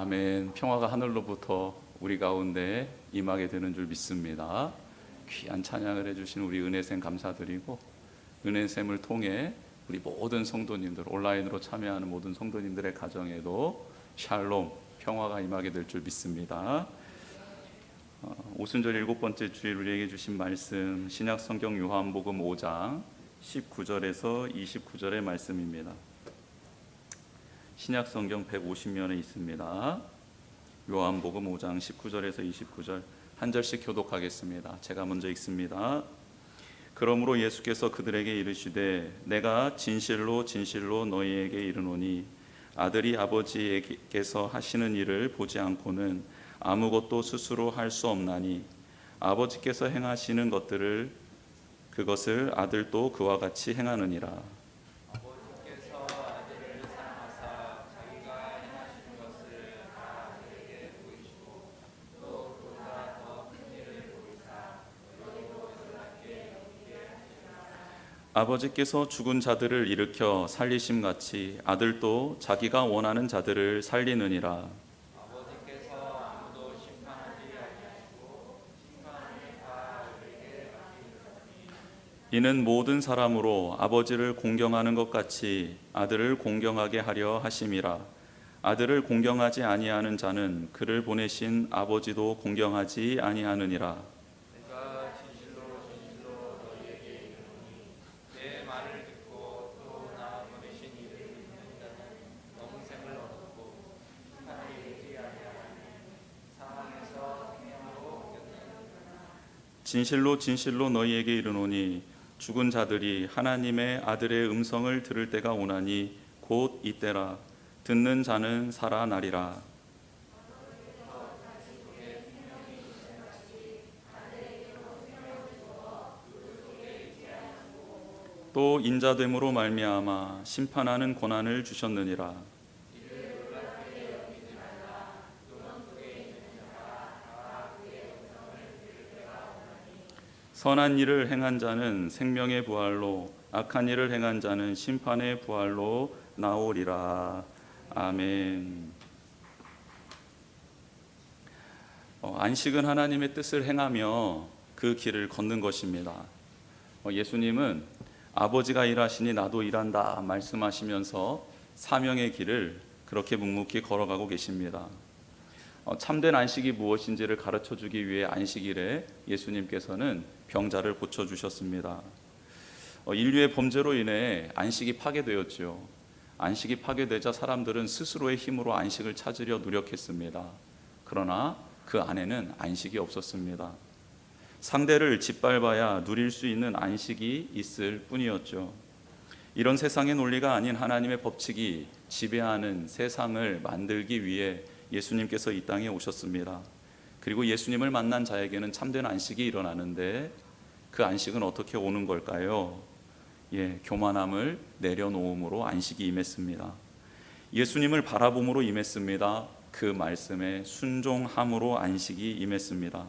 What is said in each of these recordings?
아멘. 평화가 하늘로부터 우리 가운데 임하게 되는 줄 믿습니다. 귀한 찬양을 해주신 우리 은혜샘 감사드리고 은혜샘을 통해 우리 모든 성도님들 온라인으로 참여하는 모든 성도님들의 가정에도 샬롬 평화가 임하게 될 줄 믿습니다. 어, 오순절 일곱 번째 주일 우리에게 주신 말씀 신약 성경 요한복음 5장 19절에서 29절의 말씀입니다. 신약 성경 150면에 있습니다. 요한복음 5장 19절에서 29절 한 절씩 교독하겠습니다. 제가 먼저 읽습니다. 그러므로 예수께서 그들에게 이르시되 내가 진실로 진실로 너희에게 이르노니 아들이 아버지에게서 하시는 일을 보지 않고는 아무것도 스스로 할 수 없나니 아버지께서 행하시는 것들을 그것을 아들도 그와 같이 행하느니라. 아버지께서 죽은 자들을 일으켜 살리심 같이 아들도 자기가 원하는 자들을 살리느니라. 이는 모든 사람으로 아버지를 공경하는 것 같이 아들을 공경하게 하려 하심이라. 아들을 공경하지 아니하는 자는 그를 보내신 아버지도 공경하지 아니하느니라. 내가 진실로 진실로 너희에게 이르노니 내 말을 듣고 또 나 보내신 이를 믿는 자는 영생을 얻고 심판에 이르지 아니하나니 사망에서 생명으로 진실로 진실로 너희에게 이르노니 죽은 자들이 하나님의 아들의 음성을 들을 때가 오나니 곧 이때라. 듣는 자는 살아나리라. 또 인자됨으로 말미암아 심판하는 권한을 주셨느니라 선한 일을 행한 자는 생명의 부활로 악한 일을 행한 자는 심판의 부활로 나오리라. 아멘. 어, 안식은 하나님의 뜻을 행하며 그 길을 걷는 것입니다. 어, 예수님은 아버지가 일하시니 나도 일한다 말씀하시면서 사명의 길을 그렇게 묵묵히 걸어가고 계십니다. 어, 참된 안식이 무엇인지를 가르쳐 주기 위해 안식일에 예수님께서는 병자를 고쳐 주셨습니다. 어, 인류의 범죄로 인해 안식이 파괴되었지요. 안식이 파괴되자 사람들은 스스로의 힘으로 안식을 찾으려 노력했습니다. 그러나 그 안에는 안식이 없었습니다. 상대를 짓밟아야 누릴 수 있는 안식이 있을 뿐이었죠. 이런 세상의 논리가 아닌 하나님의 법칙이 지배하는 세상을 만들기 위해 예수님께서 이 땅에 오셨습니다. 그리고 예수님을 만난 자에게는 참된 안식이 일어나는데 그 안식은 어떻게 오는 걸까요? 예, 교만함을 내려놓음으로 안식이 임했습니다. 예수님을 바라봄으로 임했습니다. 그 말씀에 순종함으로 안식이 임했습니다.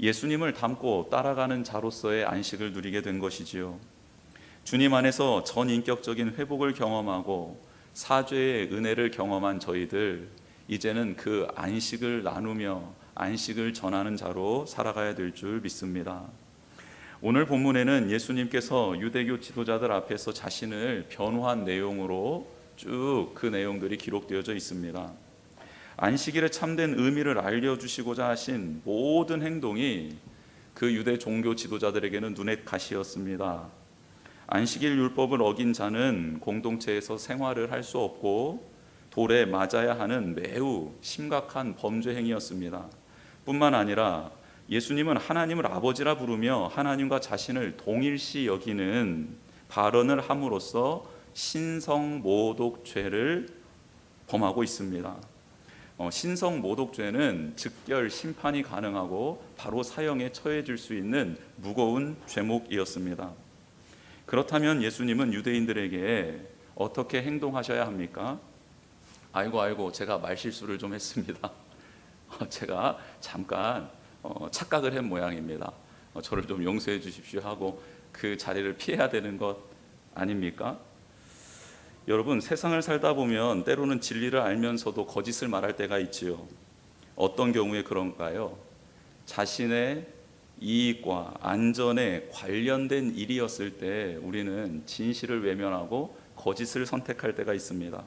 예수님을 닮고 따라가는 자로서의 안식을 누리게 된 것이지요. 주님 안에서 전인격적인 회복을 경험하고 사죄의 은혜를 경험한 저희들 이제는 그 안식을 나누며 안식을 전하는 자로 살아가야 될 줄 믿습니다. 오늘 본문에는 예수님께서 유대교 지도자들 앞에서 자신을 변호한 내용으로 쭉 그 내용들이 기록되어져 있습니다. 안식일의 참된 의미를 알려주시고자 하신 모든 행동이 그 유대 종교 지도자들에게는 눈의 가시였습니다. 안식일 율법을 어긴 자는 공동체에서 생활을 할 수 없고 돌에 맞아야 하는 매우 심각한 범죄 행위였습니다. 뿐만 아니라 예수님은 하나님을 아버지라 부르며 하나님과 자신을 동일시 여기는 발언을 함으로써 신성 모독죄를 범하고 있습니다. 어, 신성 모독죄는 즉결 심판이 가능하고 바로 사형에 처해질 수 있는 무거운 죄목이었습니다. 그렇다면 예수님은 유대인들에게 어떻게 행동하셔야 합니까? 아이고 아이고 제가 말실수를 좀 했습니다. 제가 잠깐 어, 착각을 한 모양입니다. 어, 저를 좀 용서해 주십시오 하고 그 자리를 피해야 되는 것 아닙니까? 여러분 세상을 살다 보면 때로는 진리를 알면서도 거짓을 말할 때가 있지요. 어떤 경우에 그런가요? 자신의 이익과 안전에 관련된 일이었을 때 우리는 진실을 외면하고 거짓을 선택할 때가 있습니다.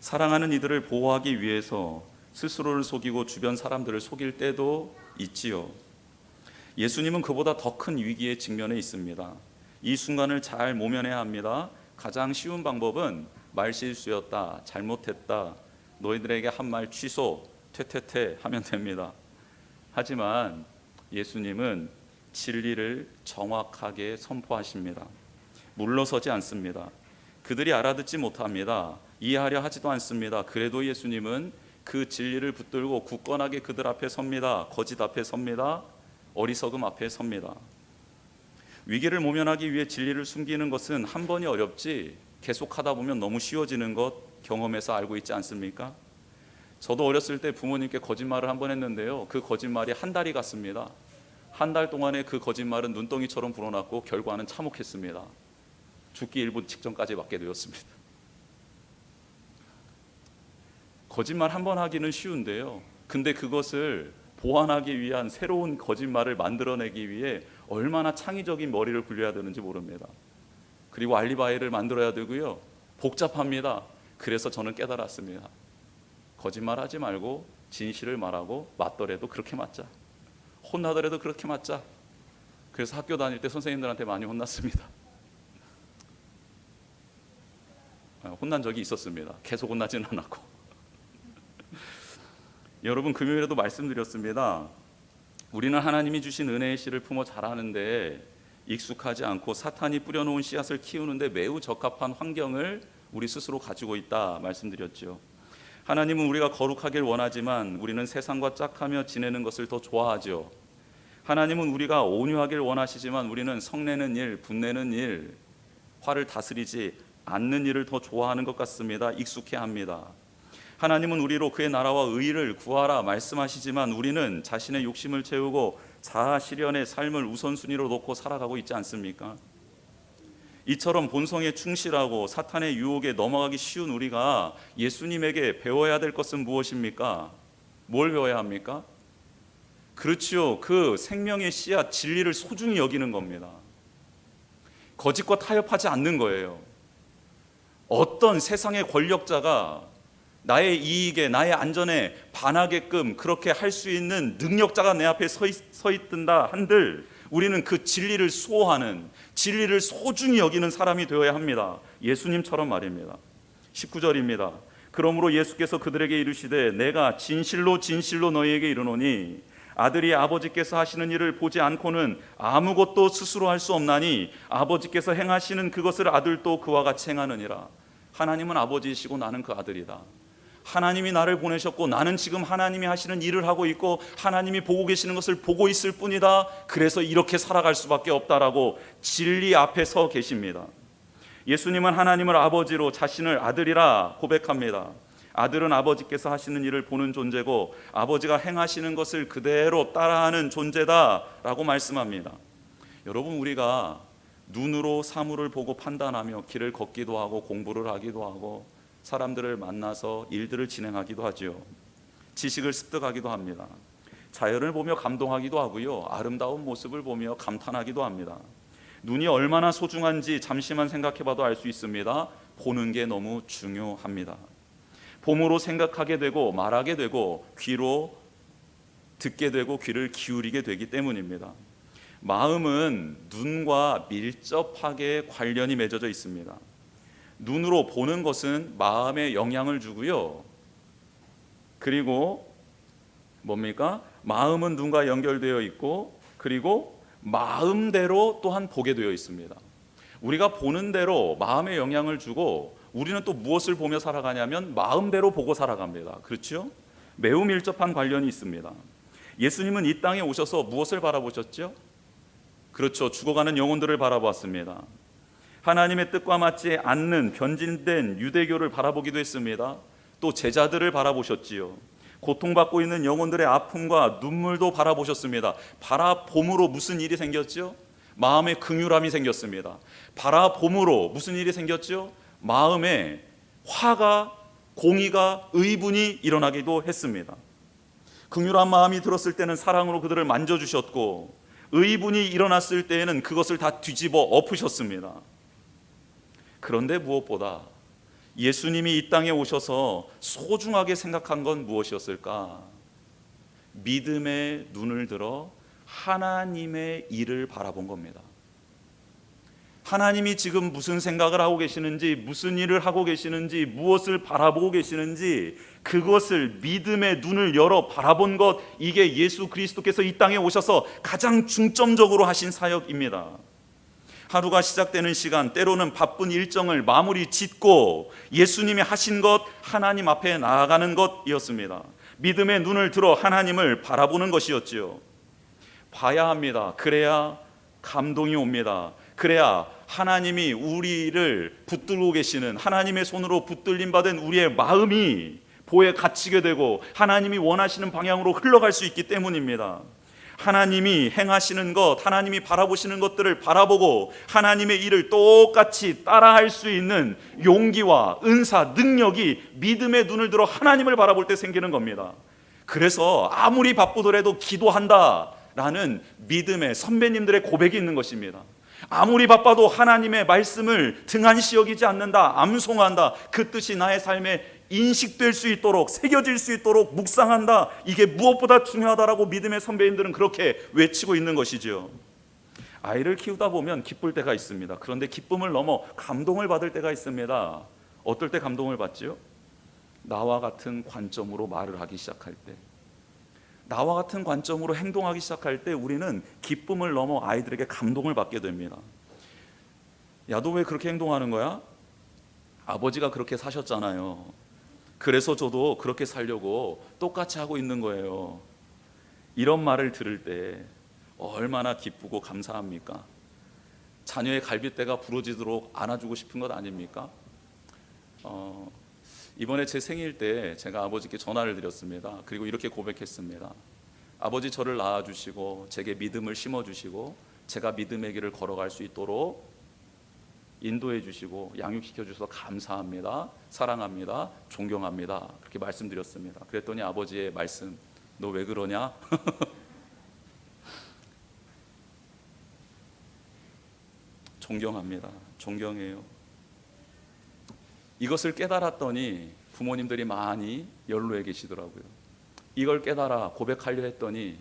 사랑하는 이들을 보호하기 위해서 스스로를 속이고 주변 사람들을 속일 때도 있지요. 예수님은 그보다 더 큰 위기에 직면해 있습니다. 이 순간을 잘 모면해야 합니다. 가장 쉬운 방법은 말실수였다, 잘못했다, 너희들에게 한 말 취소, 퇴퇴퇴 하면 됩니다. 하지만 예수님은 진리를 정확하게 선포하십니다. 물러서지 않습니다. 그들이 알아듣지 못합니다. 이해하려 하지도 않습니다. 그래도 예수님은 그 진리를 붙들고 굳건하게 그들 앞에 섭니다. 거짓 앞에 섭니다. 어리석음 앞에 섭니다. 위기를 모면하기 위해 진리를 숨기는 것은 한 번이 어렵지 계속하다 보면 너무 쉬워지는 것 경험해서 알고 있지 않습니까? 저도 어렸을 때 부모님께 거짓말을 한 번 했는데요. 그 거짓말이 한 달이 갔습니다. 한 달 동안에 그 거짓말은 눈덩이처럼 불어났고 결과는 참혹했습니다. 죽기 일부 직전까지 맞게 되었습니다. 거짓말 한 번 하기는 쉬운데요. 근데 그것을 보완하기 위한 새로운 거짓말을 만들어내기 위해 얼마나 창의적인 머리를 굴려야 되는지 모릅니다. 그리고 알리바이를 만들어야 되고요. 복잡합니다. 그래서 저는 깨달았습니다. 거짓말 하지 말고 진실을 말하고 맞더라도 그렇게 맞자. 혼나더라도 그렇게 맞자. 그래서 학교 다닐 때 선생님들한테 많이 혼났습니다. 아, 혼난 적이 있었습니다. 계속 혼나지는 않았고. 여러분 금요일에도 말씀드렸습니다. 우리는 하나님이 주신 은혜의 씨를 품어 자라는데 익숙하지 않고 사탄이 뿌려놓은 씨앗을 키우는데 매우 적합한 환경을 우리 스스로 가지고 있다 말씀드렸죠. 하나님은 우리가 거룩하길 원하지만 우리는 세상과 짝하며 지내는 것을 더 좋아하죠. 하나님은 우리가 온유하길 원하시지만 우리는 성내는 일, 분내는 일, 화를 다스리지 않는 일을 더 좋아하는 것 같습니다. 익숙해 합니다. 하나님은 우리로 그의 나라와 의를 구하라 말씀하시지만 우리는 자신의 욕심을 채우고 자아 실현의 삶을 우선순위로 놓고 살아가고 있지 않습니까? 이처럼 본성에 충실하고 사탄의 유혹에 넘어가기 쉬운 우리가 예수님에게 배워야 될 것은 무엇입니까? 뭘 배워야 합니까? 그렇지요. 그 생명의 씨앗 진리를 소중히 여기는 겁니다. 거짓과 타협하지 않는 거예요. 어떤 세상의 권력자가 나의 이익에 나의 안전에 반하게끔 그렇게 할 수 있는 능력자가 내 앞에 서, 있, 서 있든다 한들 우리는 그 진리를 수호하는 진리를 소중히 여기는 사람이 되어야 합니다. 예수님처럼 말입니다. 19절입니다. 그러므로 예수께서 그들에게 이르시되 내가 진실로 진실로 너희에게 이르노니 아들이 아버지께서 하시는 일을 보지 않고는 아무것도 스스로 할 수 없나니 아버지께서 행하시는 그것을 아들도 그와 같이 행하느니라. 하나님은 아버지이시고 나는 그 아들이다. 하나님이 나를 보내셨고 나는 지금 하나님이 하시는 일을 하고 있고 하나님이 보고 계시는 것을 보고 있을 뿐이다. 그래서 이렇게 살아갈 수밖에 없다라고 진리 앞에 서 계십니다. 예수님은 하나님을 아버지로 자신을 아들이라 고백합니다. 아들은 아버지께서 하시는 일을 보는 존재고 아버지가 행하시는 것을 그대로 따라하는 존재다라고 말씀합니다. 여러분 우리가 눈으로 사물을 보고 판단하며 길을 걷기도 하고 공부를 하기도 하고 사람들을 만나서 일들을 진행하기도 하지요. 지식을 습득하기도 합니다. 자연을 보며 감동하기도 하고요. 아름다운 모습을 보며 감탄하기도 합니다. 눈이 얼마나 소중한지 잠시만 생각해 봐도 알 수 있습니다. 보는 게 너무 중요합니다. 봄으로 생각하게 되고 말하게 되고 귀로 듣게 되고 귀를 기울이게 되기 때문입니다. 마음은 눈과 밀접하게 관련이 맺어져 있습니다. 눈으로 보는 것은 마음에 영향을 주고요. 그리고 뭡니까? 마음은 눈과 연결되어 있고 그리고 마음대로 또한 보게 되어 있습니다. 우리가 보는 대로 마음에 영향을 주고 우리는 또 무엇을 보며 살아가냐면 마음대로 보고 살아갑니다. 그렇죠? 매우 밀접한 관련이 있습니다. 예수님은 이 땅에 오셔서 무엇을 바라보셨죠? 그렇죠. 죽어가는 영혼들을 바라보았습니다. 하나님의 뜻과 맞지 않는 변진된 유대교를 바라보기도 했습니다. 또 제자들을 바라보셨지요. 고통받고 있는 영혼들의 아픔과 눈물도 바라보셨습니다. 바라봄으로 무슨 일이 생겼죠? 마음의 긍휼함이 생겼습니다. 바라봄으로 무슨 일이 생겼죠? 마음에 화가 공의가 의분이 일어나기도 했습니다. 긍휼한 마음이 들었을 때는 사랑으로 그들을 만져 주셨고 의분이 일어났을 때에는 그것을 다 뒤집어 엎으셨습니다. 그런데 무엇보다 예수님이 이 땅에 오셔서 소중하게 생각한 건 무엇이었을까? 믿음의 눈을 들어 하나님의 일을 바라본 겁니다. 하나님이 지금 무슨 생각을 하고 계시는지, 무슨 일을 하고 계시는지, 무엇을 바라보고 계시는지, 그것을 믿음의 눈을 열어 바라본 것, 이게 예수 그리스도께서 이 땅에 오셔서 가장 중점적으로 하신 사역입니다. 하루가 시작되는 시간, 때로는 바쁜 일정을 마무리 짓고 예수님이 하신 것, 하나님 앞에 나아가는 것이었습니다. 믿음의 눈을 들어 하나님을 바라보는 것이었지요. 봐야 합니다. 그래야 감동이 옵니다. 그래야 하나님이 우리를 붙들고 계시는 하나님의 손으로 붙들림 받은 우리의 마음이 보에 갇히게 되고 하나님이 원하시는 방향으로 흘러갈 수 있기 때문입니다. 하나님이 행하시는 것, 하나님이 바라보시는 것들을 바라보고 하나님의 일을 똑같이 따라할 수 있는 용기와 은사, 능력이 믿음의 눈을 들어 하나님을 바라볼 때 생기는 겁니다. 그래서 아무리 바쁘더라도 기도한다 라는 믿음의 선배님들의 고백이 있는 것입니다. 아무리 바빠도 하나님의 말씀을 등한시 여기지 않는다, 암송한다. 그 뜻이 나의 삶에 인식될 수 있도록 새겨질 수 있도록 묵상한다. 이게 무엇보다 중요하다라고 믿음의 선배님들은 그렇게 외치고 있는 것이지요. 아이를 키우다 보면 기쁠 때가 있습니다. 그런데 기쁨을 넘어 감동을 받을 때가 있습니다. 어떨 때 감동을 받지요? 나와 같은 관점으로 말을 하기 시작할 때. 나와 같은 관점으로 행동하기 시작할 때 우리는 기쁨을 넘어 아이들에게 감동을 받게 됩니다. 야, 너 왜 그렇게 행동하는 거야? 아버지가 그렇게 사셨잖아요. 그래서 저도 그렇게 살려고 똑같이 하고 있는 거예요. 이런 말을 들을 때 얼마나 기쁘고 감사합니까? 자녀의 갈빗대가 부러지도록 안아주고 싶은 것 아닙니까? 어, 이번에 제 생일 때 제가 아버지께 전화를 드렸습니다. 그리고 이렇게 고백했습니다. 아버지 저를 낳아주시고 제게 믿음을 심어주시고 제가 믿음의 길을 걸어갈 수 있도록 인도해 주시고 양육시켜 주셔서 감사합니다. 사랑합니다. 존경합니다. 그렇게 말씀드렸습니다. 그랬더니 아버지의 말씀 너 왜 그러냐? 존경합니다. 존경해요. 이것을 깨달았더니 부모님들이 많이 연로해 계시더라고요. 이걸 깨달아 고백하려 했더니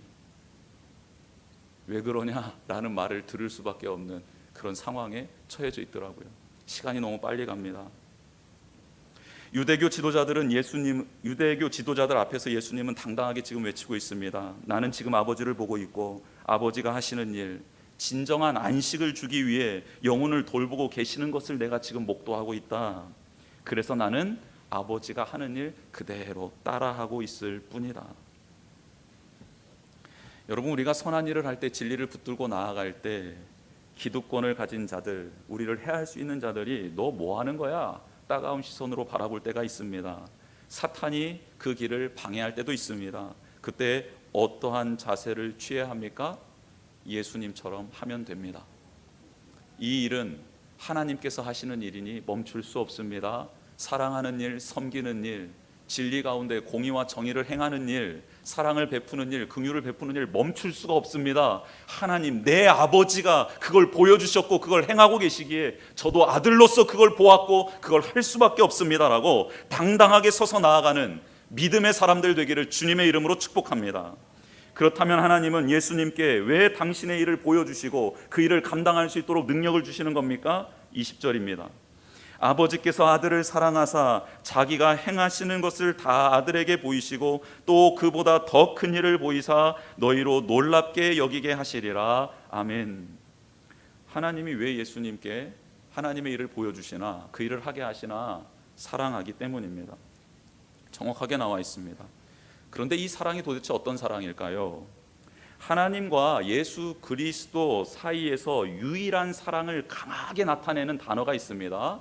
왜 그러냐라는 말을 들을 수밖에 없는 그런 상황에 처해져 있더라고요. 시간이 너무 빨리 갑니다. 유대교 지도자들은 예수님 유대교 지도자들 앞에서 예수님은 당당하게 지금 외치고 있습니다. 나는 지금 아버지를 보고 있고 아버지가 하시는 일 진정한 안식을 주기 위해 영혼을 돌보고 계시는 것을 내가 지금 목도하고 있다. 그래서 나는 아버지가 하는 일 그대로 따라하고 있을 뿐이다. 여러분 우리가 선한 일을 할 때 진리를 붙들고 나아갈 때 기득권을 가진 자들, 우리를 해할 수 있는 자들이 너 뭐 하는 거야? 따가운 시선으로 바라볼 때가 있습니다. 사탄이 그 길을 방해할 때도 있습니다. 그때 어떠한 자세를 취해야 합니까? 예수님처럼 하면 됩니다. 이 일은 하나님께서 하시는 일이니 멈출 수 없습니다. 사랑하는 일, 섬기는 일, 진리 가운데 공의와 정의를 행하는 일, 사랑을 베푸는 일, 긍휼을 베푸는 일 멈출 수가 없습니다. 하나님 내 아버지가 그걸 보여 주셨고 그걸 행하고 계시기에 저도 아들로서 그걸 보았고 그걸 할 수밖에 없습니다라고 당당하게 서서 나아가는 믿음의 사람들 되기를 주님의 이름으로 축복합니다. 그렇다면 하나님은 예수님께 왜 당신의 일을 보여주시고 그 일을 감당할 수 있도록 능력을 주시는 겁니까? 20절입니다. 아버지께서 아들을 사랑하사 자기가 행하시는 것을 다 아들에게 보이시고 또 그보다 더 큰 일을 보이사 너희로 놀랍게 여기게 하시리라. 아멘. 하나님이 왜 예수님께 하나님의 일을 보여주시나 그 일을 하게 하시나 사랑하기 때문입니다. 정확하게 나와 있습니다. 그런데 이 사랑이 도대체 어떤 사랑일까요? 하나님과 예수 그리스도 사이에서 유일한 사랑을 강하게 나타내는 단어가 있습니다.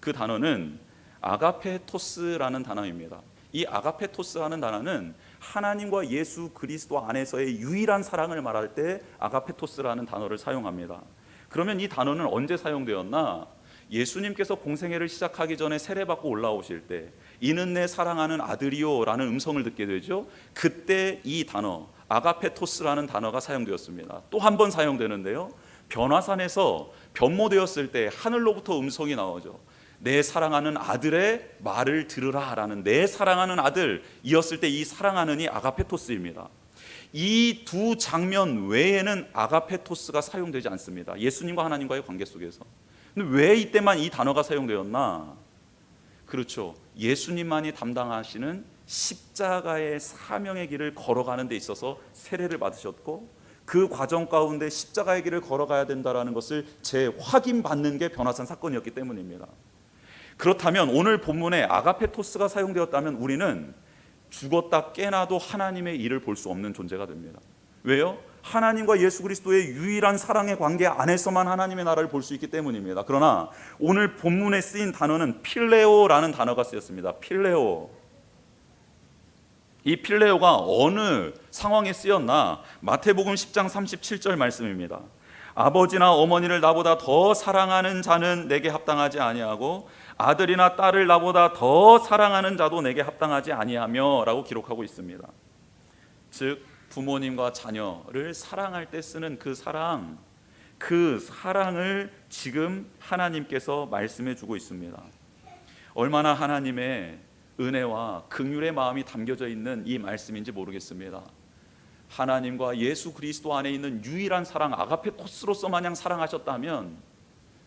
그 단어는 아가페토스라는 단어입니다. 이 아가페토스라는 단어는 하나님과 예수 그리스도 안에서의 유일한 사랑을 말할 때 아가페토스라는 단어를 사용합니다. 그러면 이 단어는 언제 사용되었나? 예수님께서 공생애를 시작하기 전에 세례받고 올라오실 때 이는 내 사랑하는 아들이요라는 음성을 듣게 되죠. 그때 이 단어 아가페토스라는 단어가 사용되었습니다. 또 한 번 사용되는데요. 변화산에서 변모되었을 때 하늘로부터 음성이 나오죠. 내 사랑하는 아들의 말을 들으라라는 내 사랑하는 아들이었을 때 이 사랑하는이 아가페토스입니다. 이 두 장면 외에는 아가페토스가 사용되지 않습니다. 예수님과 하나님과의 관계 속에서. 근데 왜 이때만 이 단어가 사용되었나? 그렇죠. 예수님만이 담당하시는 십자가의 사명의 길을 걸어가는 데 있어서 세례를 받으셨고 그 과정 가운데 십자가의 길을 걸어가야 된다라는 것을 재확인받는 게 변화산 사건이었기 때문입니다. 그렇다면 오늘 본문에 아가페토스가 사용되었다면 우리는 죽었다 깨나도 하나님의 일을 볼 수 없는 존재가 됩니다. 왜요? 하나님과 예수 그리스도의 유일한 사랑의 관계 안에서만 하나님의 나라를 볼 수 있기 때문입니다. 그러나 오늘 본문에 쓰인 단어는 필레오라는 단어가 쓰였습니다. 필레오. 이 필레오가 어느 상황에 쓰였나? 마태복음 10장 37절 말씀입니다. 아버지나 어머니를 나보다 더 사랑하는 자는 내게 합당하지 아니하고 아들이나 딸을 나보다 더 사랑하는 자도 내게 합당하지 아니하며라고 기록하고 있습니다. 즉 부모님과 자녀를 사랑할 때 쓰는 그 사랑 그 사랑을 지금 하나님께서 말씀해 주고 있습니다. 얼마나 하나님의 은혜와 긍휼의 마음이 담겨져 있는 이 말씀인지 모르겠습니다. 하나님과 예수 그리스도 안에 있는 유일한 사랑 아가페토스로서 마냥 사랑하셨다면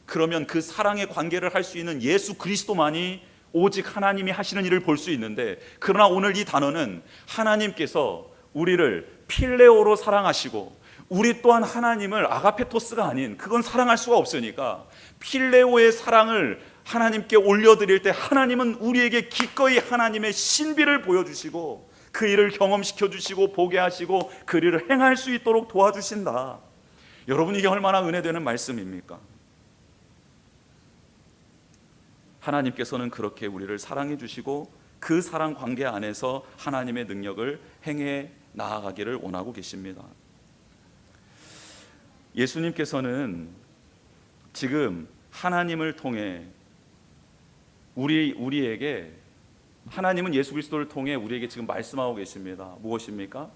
그러면 그 사랑의 관계를 할 수 있는 예수 그리스도만이 오직 하나님이 하시는 일을 볼 수 있는데 그러나 오늘 이 단어는 하나님께서 우리를 필레오로 사랑하시고 우리 또한 하나님을 아가페토스가 아닌 그건 사랑할 수가 없으니까 필레오의 사랑을 하나님께 올려드릴 때 하나님은 우리에게 기꺼이 하나님의 신비를 보여주시고 그 일을 경험시켜 주시고 보게 하시고 그 일을 행할 수 있도록 도와주신다. 여러분 이게 얼마나 은혜되는 말씀입니까? 하나님께서는 그렇게 우리를 사랑해 주시고 그 사랑 관계 안에서 하나님의 능력을 행해 나아가기를 원하고 계십니다. 예수님께서는 지금 하나님을 통해 우리 우리에게 하나님은 예수 그리스도를 통해 우리에게 지금 말씀하고 계십니다. 무엇입니까?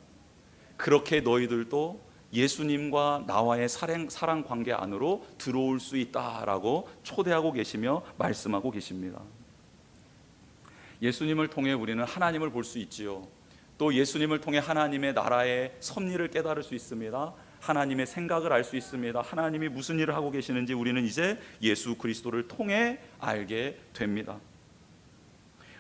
그렇게 너희들도 예수님과 나와의 사랑, 사랑 관계 안으로 들어올 수 있다라고 초대하고 계시며 말씀하고 계십니다. 예수님을 통해 우리는 하나님을 볼 수 있지요. 또 예수님을 통해 하나님의 나라의 섭리를 깨달을 수 있습니다. 하나님의 생각을 알 수 있습니다. 하나님이 무슨 일을 하고 계시는지 우리는 이제 예수 그리스도를 통해 알게 됩니다.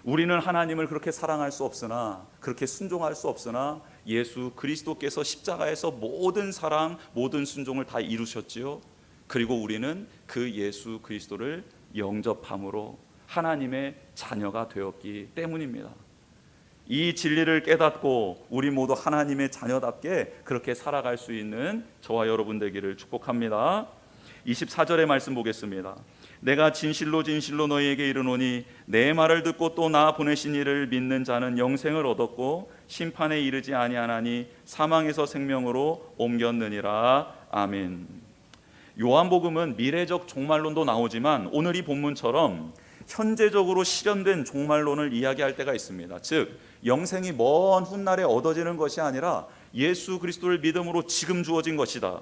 우리는 하나님을 그렇게 사랑할 수 없으나 그렇게 순종할 수 없으나 예수 그리스도께서 십자가에서 모든 사랑, 모든 순종을 다 이루셨지요. 그리고 우리는 그 예수 그리스도를 영접함으로 하나님의 자녀가 되었기 때문입니다. 이 진리를 깨닫고 우리 모두 하나님의 자녀답게 그렇게 살아갈 수 있는 저와 여러분 되기를 축복합니다. 24절의 말씀 보겠습니다. 내가 진실로 진실로 너희에게 이르노니 내 말을 듣고 또 나 보내신 이를 믿는 자는 영생을 얻었고 심판에 이르지 아니하나니 사망에서 생명으로 옮겼느니라. 아멘. 요한복음은 미래적 종말론도 나오지만 오늘 이 본문처럼 현재적으로 실현된 종말론을 이야기할 때가 있습니다. 즉 영생이 먼 훗날에 얻어지는 것이 아니라 예수 그리스도를 믿음으로 지금 주어진 것이다.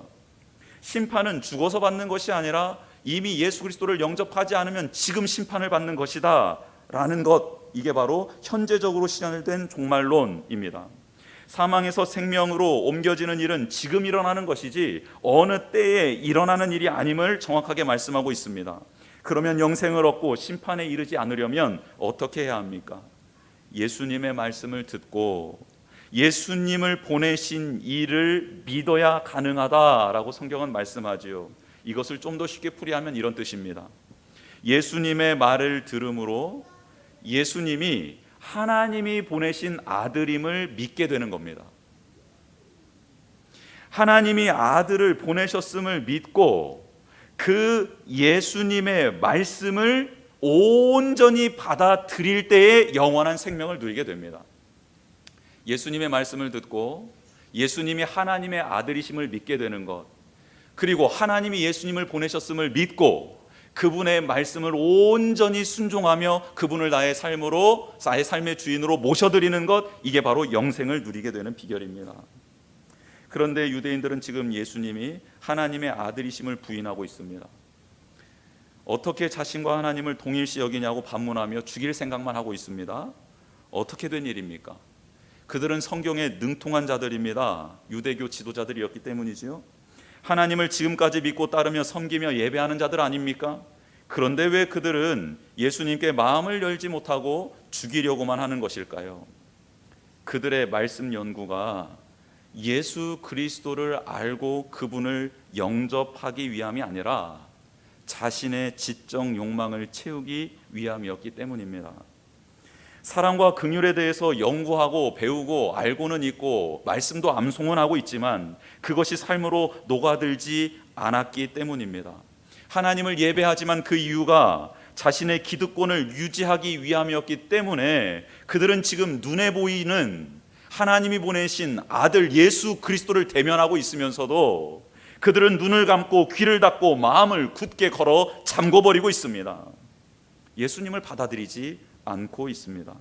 심판은 죽어서 받는 것이 아니라 이미 예수 그리스도를 영접하지 않으면 지금 심판을 받는 것이다. 라는 것, 이게 바로 현재적으로 실현된 종말론입니다. 사망에서 생명으로 옮겨지는 일은 지금 일어나는 것이지 어느 때에 일어나는 일이 아님을 정확하게 말씀하고 있습니다. 그러면 영생을 얻고 심판에 이르지 않으려면 어떻게 해야 합니까? 예수님의 말씀을 듣고 예수님을 보내신 이를 믿어야 가능하다라고 성경은 말씀하지요. 이것을 좀 더 쉽게 풀이하면 이런 뜻입니다. 예수님의 말을 들음으로 예수님이 하나님이 보내신 아들임을 믿게 되는 겁니다. 하나님이 아들을 보내셨음을 믿고 그 예수님의 말씀을 온전히 받아들일 때에 영원한 생명을 누리게 됩니다. 예수님의 말씀을 듣고 예수님이 하나님의 아들이심을 믿게 되는 것, 그리고 하나님이 예수님을 보내셨음을 믿고 그분의 말씀을 온전히 순종하며 그분을 나의 삶으로 나의 삶의 주인으로 모셔드리는 것 이게 바로 영생을 누리게 되는 비결입니다. 그런데 유대인들은 지금 예수님이 하나님의 아들이심을 부인하고 있습니다. 어떻게 자신과 하나님을 동일시 여기냐고 반문하며 죽일 생각만 하고 있습니다. 어떻게 된 일입니까? 그들은 성경에 능통한 자들입니다. 유대교 지도자들이었기 때문이지요. 하나님을 지금까지 믿고 따르며 섬기며 예배하는 자들 아닙니까? 그런데 왜 그들은 예수님께 마음을 열지 못하고 죽이려고만 하는 것일까요? 그들의 말씀 연구가 예수 그리스도를 알고 그분을 영접하기 위함이 아니라 자신의 지적 욕망을 채우기 위함이었기 때문입니다. 사랑과 긍휼에 대해서 연구하고 배우고 알고는 있고 말씀도 암송은 하고 있지만 그것이 삶으로 녹아들지 않았기 때문입니다. 하나님을 예배하지만 그 이유가 자신의 기득권을 유지하기 위함이었기 때문에 그들은 지금 눈에 보이는 하나님이 보내신 아들 예수 그리스도를 대면하고 있으면서도 그들은 눈을 감고 귀를 닫고 마음을 굳게 걸어 잠궈버리고 있습니다. 예수님을 받아들이지 않고 있습니다.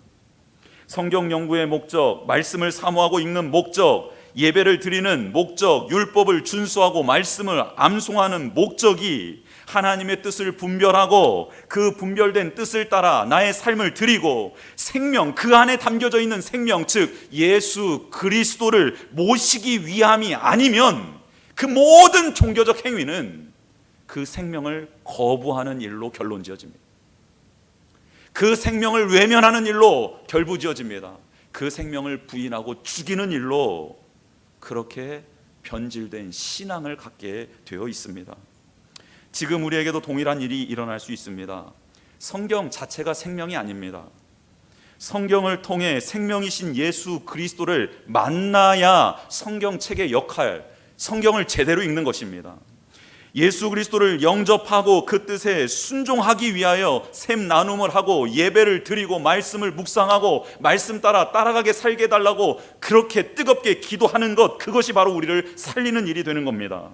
성경 연구의 목적, 말씀을 사모하고 읽는 목적, 예배를 드리는 목적, 율법을 준수하고 말씀을 암송하는 목적이 하나님의 뜻을 분별하고 그 분별된 뜻을 따라 나의 삶을 드리고 생명, 그 안에 담겨져 있는 생명, 즉 예수 그리스도를 모시기 위함이 아니면 그 모든 종교적 행위는 그 생명을 거부하는 일로 결론 지어집니다. 그 생명을 외면하는 일로 결부지어집니다. 그 생명을 부인하고 죽이는 일로 그렇게 변질된 신앙을 갖게 되어 있습니다. 지금 우리에게도 동일한 일이 일어날 수 있습니다. 성경 자체가 생명이 아닙니다. 성경을 통해 생명이신 예수 그리스도를 만나야 성경책의 역할, 성경을 제대로 읽는 것입니다. 예수 그리스도를 영접하고 그 뜻에 순종하기 위하여 샘 나눔을 하고 예배를 드리고 말씀을 묵상하고 말씀 따라 따라가게 살게 달라고 그렇게 뜨겁게 기도하는 것 그것이 바로 우리를 살리는 일이 되는 겁니다.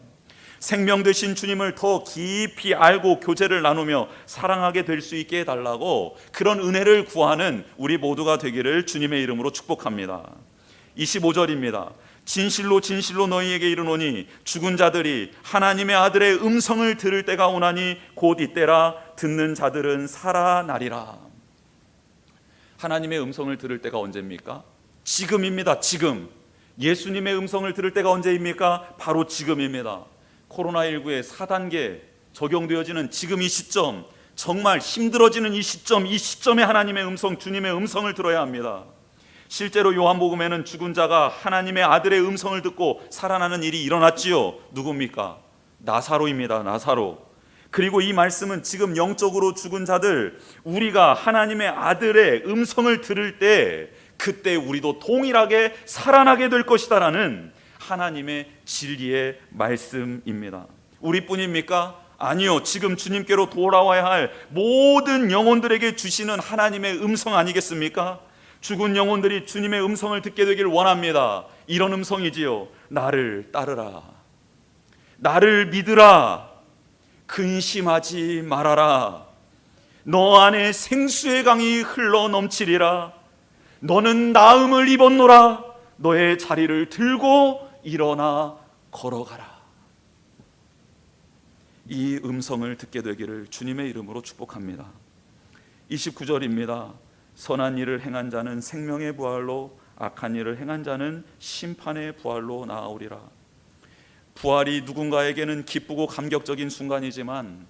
생명 되신 주님을 더 깊이 알고 교제를 나누며 사랑하게 될 수 있게 해달라고 그런 은혜를 구하는 우리 모두가 되기를 주님의 이름으로 축복합니다. 25절입니다. 진실로 진실로 너희에게 이르노니 죽은 자들이 하나님의 아들의 음성을 들을 때가 오나니 곧 이때라 듣는 자들은 살아나리라. 하나님의 음성을 들을 때가 언제입니까? 지금입니다. 지금. 예수님의 음성을 들을 때가 언제입니까? 바로 지금입니다. 코로나19의 4단계 적용되어지는 지금 이 시점, 정말 힘들어지는 이 시점, 이 시점에 하나님의 음성, 주님의 음성을 들어야 합니다. 실제로 요한복음에는 죽은 자가 하나님의 아들의 음성을 듣고 살아나는 일이 일어났지요. 누굽니까? 나사로입니다. 나사로. 그리고 이 말씀은 지금 영적으로 죽은 자들 우리가 하나님의 아들의 음성을 들을 때 그때 우리도 동일하게 살아나게 될 것이다라는 하나님의 진리의 말씀입니다. 우리뿐입니까? 아니요. 지금 주님께로 돌아와야 할 모든 영혼들에게 주시는 하나님의 음성 아니겠습니까? 죽은 영혼들이 주님의 음성을 듣게 되길 원합니다. 이런 음성이지요. 나를 따르라. 나를 믿으라. 근심하지 말아라. 너 안에 생수의 강이 흘러 넘치리라. 너는 나음을 입었노라. 너의 자리를 들고 일어나 걸어가라. 이 음성을 듣게 되기를 주님의 이름으로 축복합니다. 29절입니다. 선한 일을 행한 자는 생명의 부활로 악한 일을 행한 자는 심판의 부활로 나아오리라. 부활이 누군가에게는 기쁘고 감격적인 순간이지만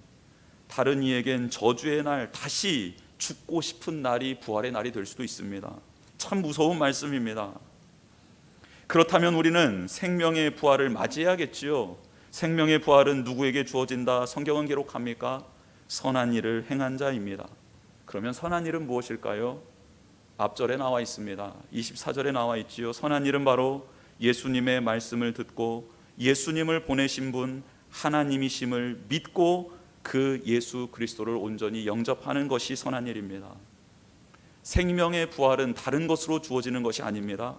다른 이에겐 저주의 날 다시 죽고 싶은 날이 부활의 날이 될 수도 있습니다. 참 무서운 말씀입니다. 그렇다면 우리는 생명의 부활을 맞이해야겠지요. 생명의 부활은 누구에게 주어진다? 성경은 기록합니까? 선한 일을 행한 자입니다. 그러면 선한 일은 무엇일까요? 앞절에 나와 있습니다. 24절에 나와 있지요. 선한 일은 바로 예수님의 말씀을 듣고 예수님을 보내신 분 하나님이심을 믿고 그 예수 그리스도를 온전히 영접하는 것이 선한 일입니다. 생명의 부활은 다른 것으로 주어지는 것이 아닙니다.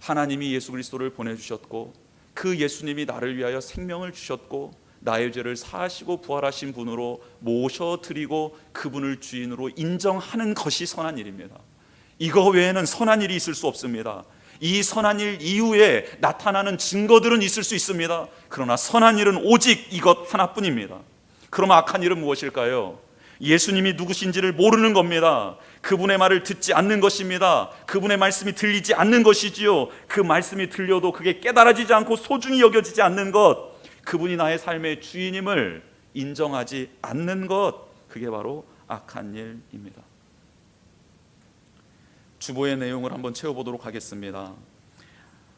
하나님이 예수 그리스도를 보내 주셨고 그 예수님이 나를 위하여 생명을 주셨고 나의 죄를 사하시고 부활하신 분으로 모셔드리고 그분을 주인으로 인정하는 것이 선한 일입니다. 이거 외에는 선한 일이 있을 수 없습니다. 이 선한 일 이후에 나타나는 증거들은 있을 수 있습니다. 그러나 선한 일은 오직 이것 하나뿐입니다. 그럼 악한 일은 무엇일까요? 예수님이 누구신지를 모르는 겁니다. 그분의 말을 듣지 않는 것입니다. 그분의 말씀이 들리지 않는 것이지요. 그 말씀이 들려도 그게 깨달아지지 않고 소중히 여겨지지 않는 것. 그분이 나의 삶의 주인임을 인정하지 않는 것. 그게 바로 악한 일입니다. 주보의 내용을 한번 채워보도록 하겠습니다.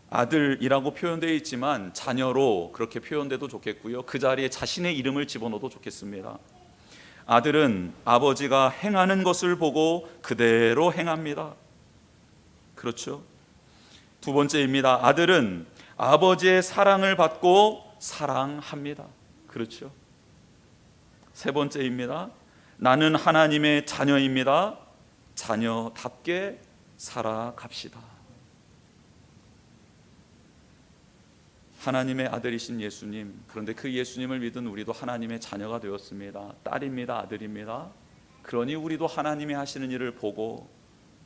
아들이라고 표현되어 있지만 자녀로 그렇게 표현돼도 좋겠고요. 그 자리에 자신의 이름을 집어넣어도 좋겠습니다. 아들은 아버지가 행하는 것을 보고 그대로 행합니다. 그렇죠? 두 번째입니다. 아들은 아버지의 사랑을 받고 사랑합니다. 그렇죠? 세 번째입니다. 나는 하나님의 자녀입니다. 자녀답게 살아갑시다. 하나님의 아들이신 예수님. 그런데 그 예수님을 믿은 우리도 하나님의 자녀가 되었습니다. 딸입니다. 아들입니다. 그러니 우리도 하나님이 하시는 일을 보고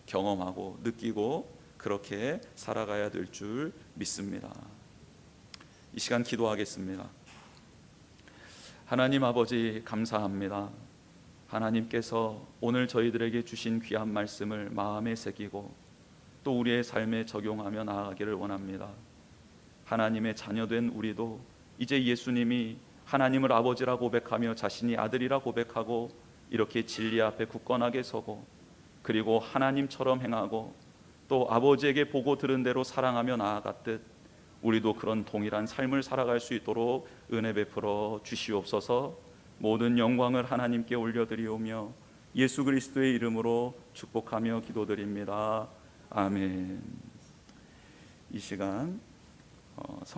경험하고 느끼고 그렇게 살아가야 될 줄 믿습니다. 이 시간 기도하겠습니다. 하나님 아버지 감사합니다. 하나님께서 오늘 저희들에게 주신 귀한 말씀을 마음에 새기고 또 우리의 삶에 적용하며 나아가기를 원합니다. 하나님의 자녀된 우리도 이제 예수님이 하나님을 아버지라 고백하며 자신이 아들이라 고백하고 이렇게 진리 앞에 굳건하게 서고 그리고 하나님처럼 행하고 또 아버지에게 보고 들은 대로 사랑하며 나아갔듯 우리도 그런 동일한 삶을 살아갈 수 있도록 은혜 베풀어 주시옵소서. 모든 영광을 하나님께 올려드리오며 예수 그리스도의 이름으로 축복하며 기도드립니다. 아멘. 이 시간 어, 성